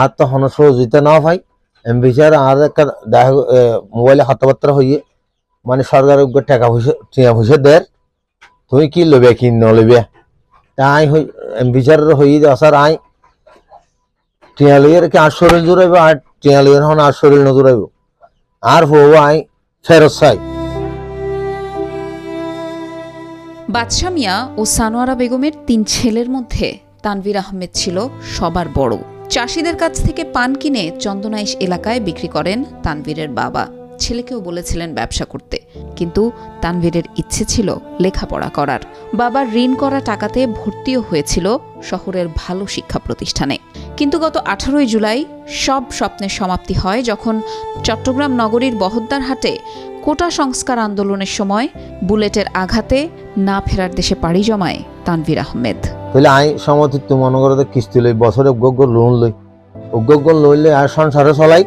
আর তো তখন সহযোগিতা না ভাই। এমবিসার আর একটা দেখা মোবাইলে কথাবার্তা হইয়ে মানে সরকারের উপর টাকা পয়সা টিয়া পয়সা দেয়। তুই কি লবে কি নলবে তা আই হই এমবিসার হই আসার আই। টিয়া লইয়ের কি আর শরীর জুড়াইব আর টিয়া লইয়ের হন আর শরীর নজুড়াইব আর হব আই ফেরত চাই। বাদশা মিয়া ও সানোয়ারা বেগমের তিন ছেলের মধ্যে তানভীর আহমেদ ছিল সবার বড়। চাষিদের কাছ থেকে পান কিনে চন্দনাইশ এলাকায় বিক্রি করেন তানভীরের বাবা। ছেলেকেও বলেছিলেন ব্যবসা করতে। কিন্তু তানভীরের ইচ্ছে ছিল লেখাপড়া করার। বাবার ঋণ করা টাকাতে ভর্তিও হয়েছিল শহরের ভালো শিক্ষা প্রতিষ্ঠানে। কিন্তু গত আঠারোই জুলাই সব স্বপ্নের সমাপ্তি হয় যখন চট্টগ্রাম নগরীর বহদ্দার হাটে কোটা সংস্কার আন্দোলনের সময় বুলেটের আঘাতে না ফেরার দেশে পাড়ি জমায় তানভীর আহমেদ। তাহলে আই সমতিত মনে করে কিস্তি লই, বছরে উগ্র লোন লই। উগ্র লইলে আর সংসারে চলাই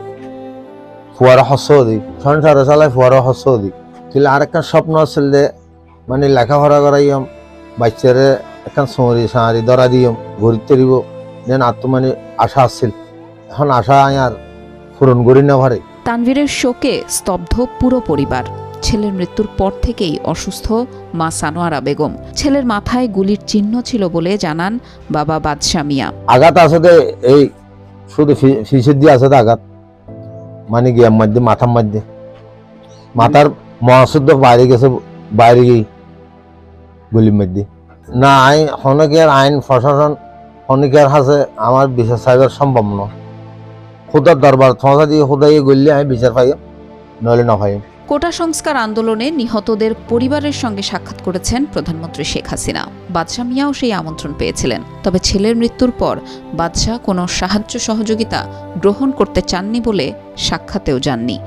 ফুয়ারা হস্য দিই সংসারে চলাই ফুয়ারা হস্য দিই তাহলে আর একটা স্বপ্ন আছিল যে মানে লেখাপড়া করাইম বাচ্চারে এখন চুঁড়ি সাঁড়ি ধরা দিম ঘুরিতে দিব যেন তো মানে আশা আছিল। এখন আশা আর পূরণ করি না পারে তানভীরের শোকে স্তব্ধ পুরো পরিবার। ছেলের মৃত্যুর পর থেকেই অসুস্থ মা সানোয়ারা বেগম। ছেলের মাথায় গুলির চিহ্ন ছিল বলে জানান বাবা বাদশা মিয়া। আঘাত আছে এই শুধু ফিসের দিয়ে আছে আঘাত। মানে গিয়ার মধ্যে মাথার মধ্যে মাথার মহাশুদ্ধ বাইরে গেছে, বাইরে গিয়ে গুলির মধ্যে না, আইন হনকের আইন প্রশাসন হনকের হাসে আমার বিশেষ সাহেবের সম্ভব নয়। খুদার দরবার থসা দিয়ে খুদাই গলি আমি বিচার পাই নইলে না পাই কোটা সংস্কার আন্দোলনে নিহতদের পরিবারের সঙ্গে সাক্ষাৎ করেছেন প্রধানমন্ত্রী শেখ হাসিনা। বাদশাহ মিয়াও সেই আমন্ত্রণ পেয়েছিলেন। তবে ছেলের মৃত্যুর পর বাদশাহ কোনো সাহায্য সহযোগিতা গ্রহণ করতে চাননি বলে সাক্ষাতেও যাননি।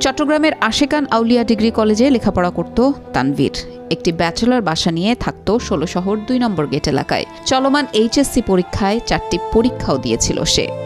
চট্টগ্রামের আশেকান আউলিয়া ডিগ্রি কলেজে লেখাপড়া করত তানভীর। একটি ব্যাচেলর বাসা নিয়ে থাকত ষোলো শহর দুই নম্বর গেট এলাকায়। চলমান এইচএসসি পরীক্ষায় চারটি পরীক্ষাও দিয়েছিল সে।